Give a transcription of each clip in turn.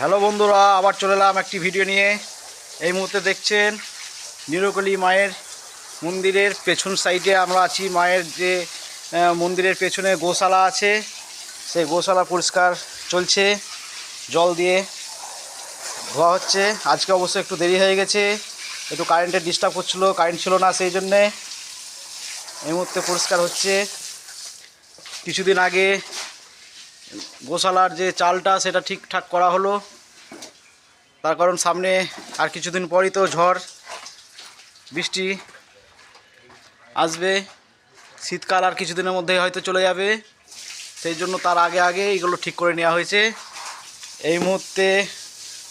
Hello বন্ধুরা, আবার চলে এলাম একটি ভিডিও নিয়ে। এই মুহূর্তে দেখছেন নিরকলি মায়ের মন্দিরের পেছন সাইডে আমরা আছি। মায়ের যে মন্দিরের পেছনে গোশালা আছে, সেই গোশালা পরিষ্কার চলছে, জল দিয়ে ধোয়া হচ্ছে। আজকে অবশ্য একটু দেরি হয়ে গেছে, একটু কারেন্টের ডিস্টার্ব করছিল, কারেন্ট ছিল না সেই জন্যে এই মুহূর্তে পরিষ্কার হচ্ছে। কিছুদিন আগে গোশালার যে চালটা সেটা ঠিকঠাক করা হলো। তার কারণ সামনে আর কিছুদিন পরই তো ঝড়, বৃষ্টি আসবে। শীতকাল আর কিছুদিনের মধ্যেই হয়তো চলে যাবে। সেই জন্য তার আগে আগে এইগুলো ঠিক করে নেওয়া হয়েছে। এই মুহূর্তে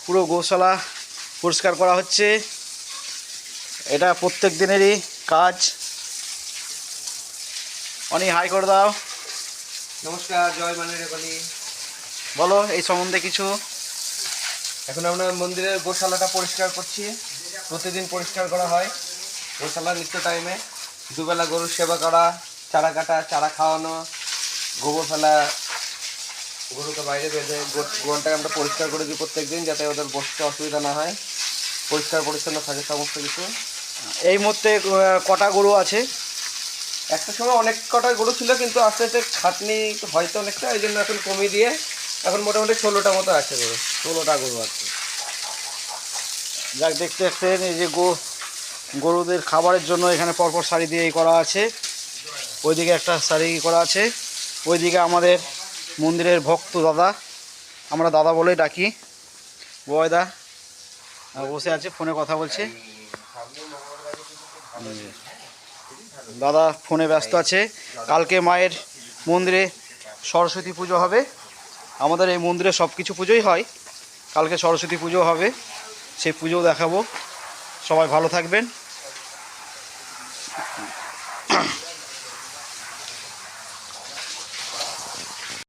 পুরো গোশালা পরিষ্কার করা হচ্ছে। এটা প্রত্যেক দিনেরই কাজ। অনেক হাই করে দাও। নমস্কার জয় মানে রেপালি বলো এই সম্বন্ধে কিছু? এখন আমরা মন্দিরের গোশালাটা পরিষ্কার করছি। প্রতিদিন পরিষ্কার করা হয় গোশালা নিত্য টাইমে। দুবেলা গরুর সেবা করা চারা কাটা চারা খাওয়ানো গোবর ফেলা গরুকে বাইরে বেঁধে গোয়ালটাকে আমরা পরিষ্কার করে দিই প্রত্যেক দিন যাতে ওদের বসতে অসুবিধা না হয়। পরিষ্কার পরিচ্ছন্ন থাকে সমস্ত কিছু। এই মুহূর্তে কটা গরু আছে? একটা সময় অনেক কটা গরু ছিল কিন্তু আস্তে আস্তে খাটনি হয়তো অনেকটা এই জন্য এখন কমিয়ে দিয়ে এখন মোটামুটি ষোলোটা মতো আছে গরু ষোলোটা গরু আছে। যাক দেখতে দেখতেন এই যে গো গরুদের খাবারের জন্য এখানে পরপর শাড়ি দিয়ে করা আছে। ওইদিকে একটা শাড়ি করা আছে। ওইদিকে আমাদের মন্দিরের ভক্ত দাদা আমরা দাদা বলেই ডাকি। বয়দা বসে আছে ফোনে কথা বলছে। দাদা ফোনে ব্যস্ত আছে। কালকে মায়ের মন্দিরে সরস্বতী পুজো হবে। আমাদের এই মন্দিরে সব কিছু পুজোই হয়। কালকে সরস্বতী পুজো হবে। সেই পুজো দেখাবো। সবাই ভালো থাকবেন।